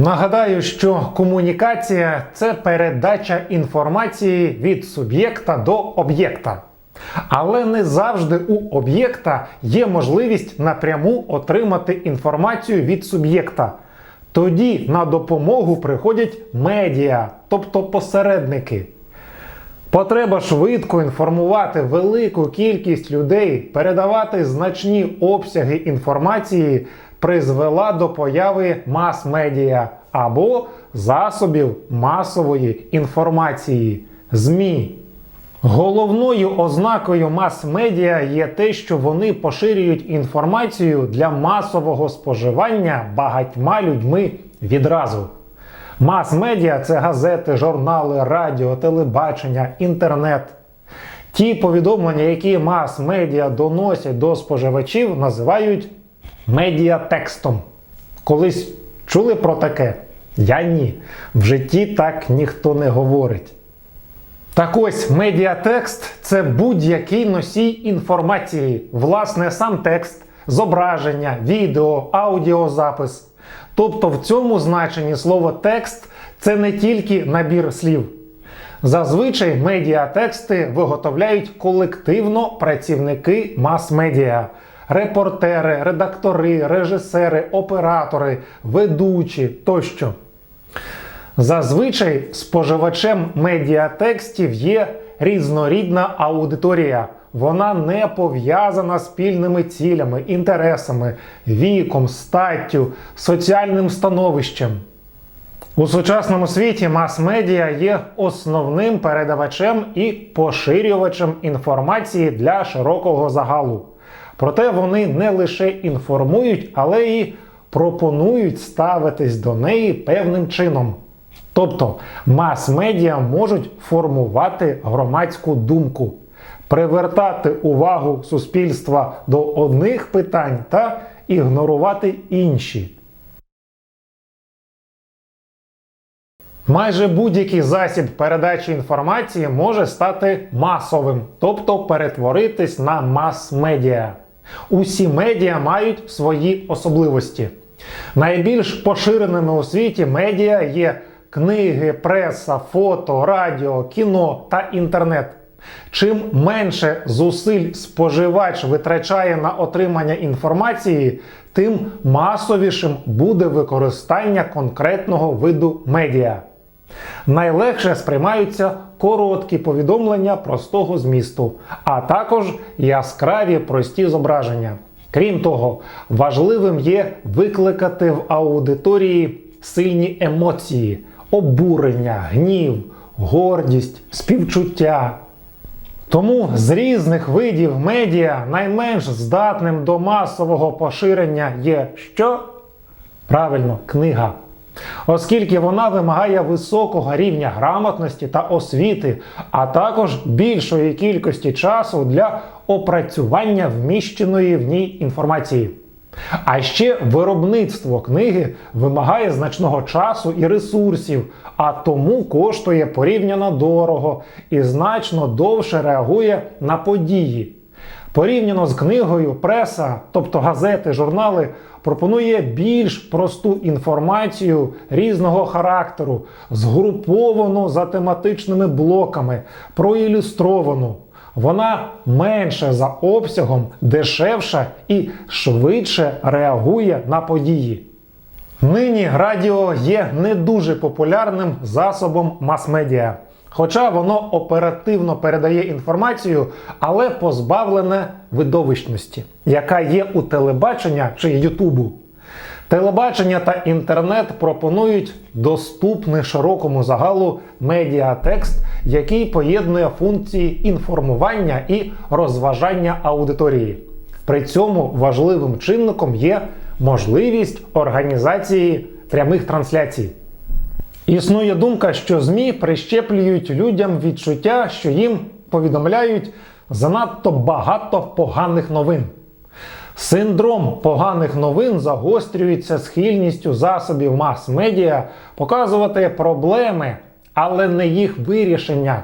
Нагадаю, що комунікація це передача інформації від суб'єкта до об'єкта. Але не завжди у об'єкта є можливість напряму отримати інформацію від суб'єкта. Тоді на допомогу приходять медіа, тобто посередники. Потреба швидко інформувати велику кількість людей, передавати значні обсяги інформації призвела до появи мас-медіа або засобів масової інформації ЗМІ. Головною ознакою мас-медіа є те, що вони поширюють інформацію для масового споживання багатьма людьми відразу. Мас-медіа це газети, журнали, радіо, телебачення, інтернет. Ті повідомлення, які мас-медіа доносять до споживачів, називають медіатекстом. Колись чули про таке? Я ні. В житті так ніхто не говорить. Так ось медіатекст це будь-який носій інформації, власне, сам текст, зображення, відео, аудіозапис. Тобто в цьому значенні слово текст це не тільки набір слів. Зазвичай медіатексти виготовляють колективно працівники мас-медіа. Репортери, редактори, режисери, оператори, ведучі тощо. Зазвичай споживачем медіатекстів є різнорідна аудиторія. Вона не пов'язана спільними цілями, інтересами, віком, статтю, соціальним становищем. У сучасному світі мас-медіа є основним передавачем і поширювачем інформації для широкого загалу. Проте вони не лише інформують, але і пропонують ставитись до неї певним чином. Тобто мас-медіа можуть формувати громадську думку, привертати увагу суспільства до одних питань та ігнорувати інші. Майже будь-який засіб передачі інформації може стати масовим, тобто перетворитись на мас-медіа. Усі медіа мають свої особливості. Найбільш поширеними у світі медіа є книги, преса, фото, радіо, кіно та інтернет. Чим менше зусиль споживач витрачає на отримання інформації, тим масовішим буде використання конкретного виду медіа. Найлегше сприймаються короткі повідомлення простого змісту, а також яскраві прості зображення. Крім того, важливим є викликати в аудиторії сильні емоції, обурення, гнів, гордість, співчуття. Тому з різних видів медіа найменш здатним до масового поширення є що? Правильно, книга. Оскільки вона вимагає високого рівня грамотності та освіти, а також більшої кількості часу для опрацювання вміщеної в ній інформації. А ще виробництво книги вимагає значного часу і ресурсів, а тому коштує порівняно дорого і значно довше реагує на події. Порівняно з книгою, преса, тобто газети, журнали, пропонує більш просту інформацію різного характеру, згруповану за тематичними блоками, проілюстровану. Вона менше за обсягом, дешевша і швидше реагує на події. Нині радіо є не дуже популярним засобом мас-медіа. Хоча воно оперативно передає інформацію, але позбавлене видовищності, яка є у телебачення чи Ютубу. Телебачення та інтернет пропонують доступний широкому загалу медіатекст, який поєднує функції інформування і розважання аудиторії. При цьому важливим чинником є можливість організації прямих трансляцій. Існує думка, що ЗМІ прищеплюють людям відчуття, що їм повідомляють занадто багато поганих новин. Синдром поганих новин загострюється схильністю засобів мас-медіа показувати проблеми, але не їх вирішення.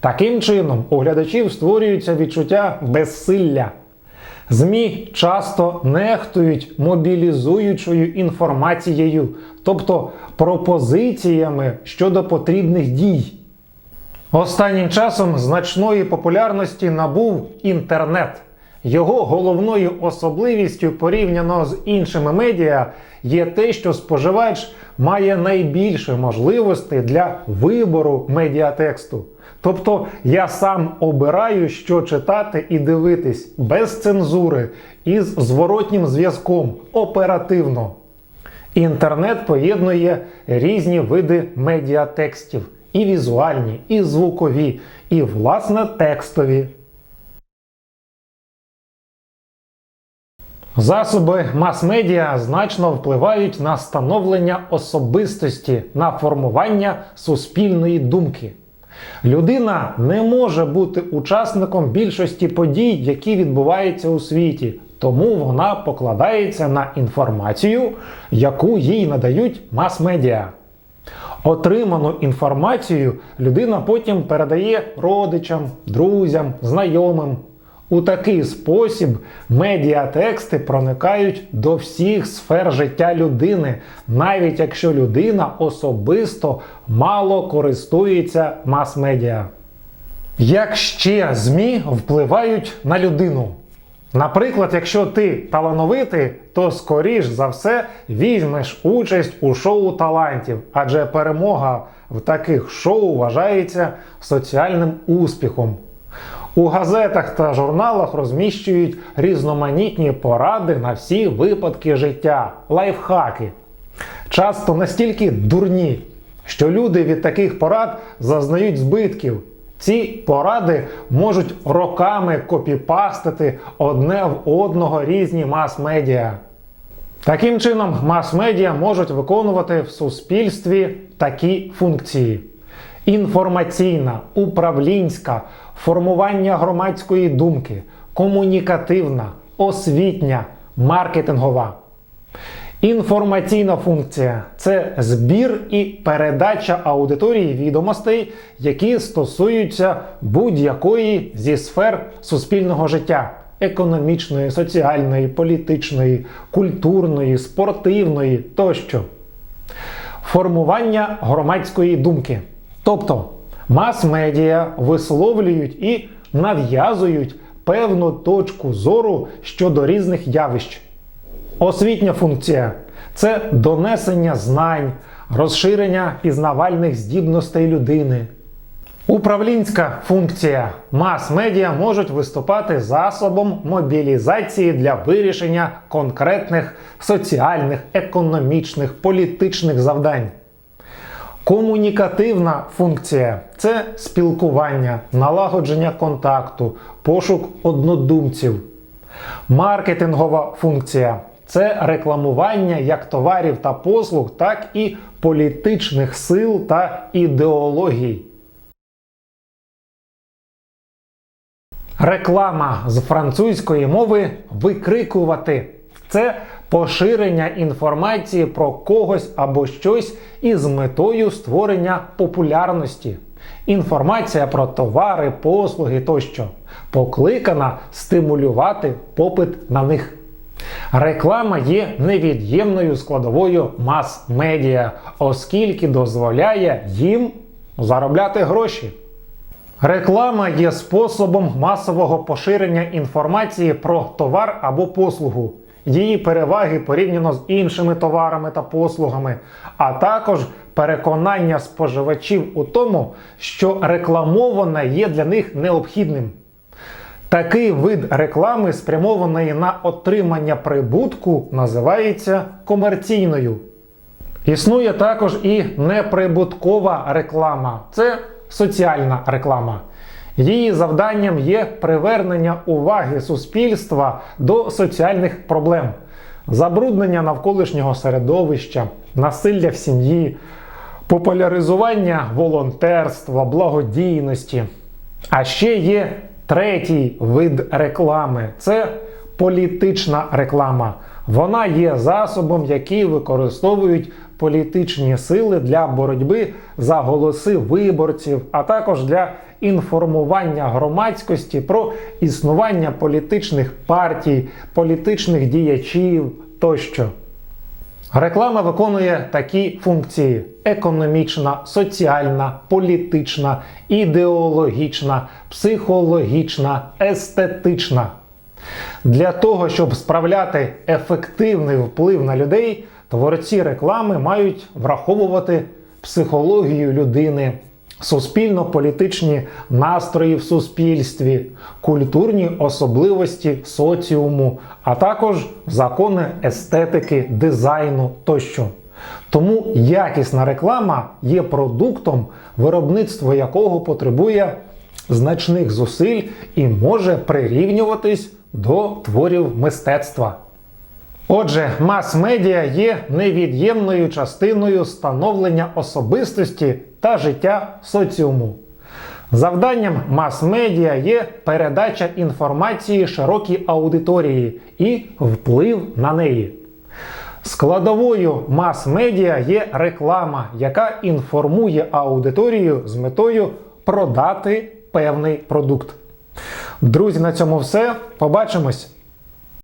Таким чином, у глядачів створюється відчуття безсилля. ЗМІ часто нехтують мобілізуючою інформацією, тобто пропозиціями щодо потрібних дій. Останнім часом значної популярності набув інтернет. Його головною особливістю порівняно з іншими медіа є те, що споживач має найбільше можливостей для вибору медіатексту. Тобто я сам обираю, що читати і дивитись без цензури і з зворотнім зв'язком оперативно. Інтернет поєднує різні види медіатекстів і візуальні, і звукові, і власне текстові. Засоби мас-медіа значно впливають на становлення особистості, на формування суспільної думки. Людина не може бути учасником більшості подій, які відбуваються у світі, тому вона покладається на інформацію, яку їй надають мас-медіа. Отриману інформацію людина потім передає родичам, друзям, знайомим. У такий спосіб медіатексти проникають до всіх сфер життя людини, навіть якщо людина особисто мало користується мас-медіа. Як ще ЗМІ впливають на людину? Наприклад, якщо ти талановитий, то скоріш за все візьмеш участь у шоу талантів, адже перемога в таких шоу вважається соціальним успіхом. У газетах та журналах розміщують різноманітні поради на всі випадки життя, лайфхаки. Часто настільки дурні, що люди від таких порад зазнають збитків. Ці поради можуть роками копіпастити одне в одного різні мас-медіа. Таким чином, мас-медіа можуть виконувати в суспільстві такі функції: інформаційна, управлінська, формування громадської думки, комунікативна, освітня, маркетингова. Інформаційна функція це збір і передача аудиторії відомостей, які стосуються будь-якої зі сфер суспільного життя економічної, соціальної, політичної, культурної, спортивної тощо. Формування громадської думки. Тобто мас-медіа висловлюють і нав'язують певну точку зору щодо різних явищ. Освітня функція це донесення знань, розширення пізнавальних здібностей людини. Управлінська функція мас-медіа можуть виступати засобом мобілізації для вирішення конкретних соціальних, економічних, політичних завдань. Комунікативна функція це спілкування, налагодження контакту, пошук однодумців. Маркетингова функція це рекламування як товарів та послуг, так і політичних сил та ідеологій. Реклама з французької мови викрикувати. Це поширення інформації про когось або щось із метою створення популярності. Інформація про товари, послуги тощо покликана стимулювати попит на них. Реклама є невід'ємною складовою мас-медіа, оскільки дозволяє їм заробляти гроші. Реклама є способом масового поширення інформації про товар або послугу, її переваги порівняно з іншими товарами та послугами, а також переконання споживачів у тому, що рекламоване є для них необхідним. Такий вид реклами, спрямованої на отримання прибутку, називається комерційною. Існує також і неприбуткова реклама це соціальна реклама. Її завданням є привернення уваги суспільства до соціальних проблем, забруднення навколишнього середовища, насилля в сім'ї, популяризування волонтерства, благодійності. А ще є третій вид реклами це політична реклама. Вона є засобом, який використовують політичні сили для боротьби за голоси виборців, а також для інформування громадськості про існування політичних партій, політичних діячів тощо. Реклама виконує такі функції: економічна, соціальна, політична, ідеологічна, психологічна, естетична. Для того, щоб справляти ефективний вплив на людей, творці реклами мають враховувати психологію людини, суспільно-політичні настрої в суспільстві, культурні особливості соціуму, а також закони естетики, дизайну тощо. Тому якісна реклама є продуктом, виробництво якого потребує значних зусиль і може прирівнюватись до творів мистецтва. Отже, мас-медіа є невід'ємною частиною становлення особистості та життя соціуму. Завданням мас-медіа є передача інформації широкій аудиторії і вплив на неї. Складовою мас-медіа є реклама, яка інформує аудиторію з метою продати певний продукт. Друзі, на цьому все. Побачимось!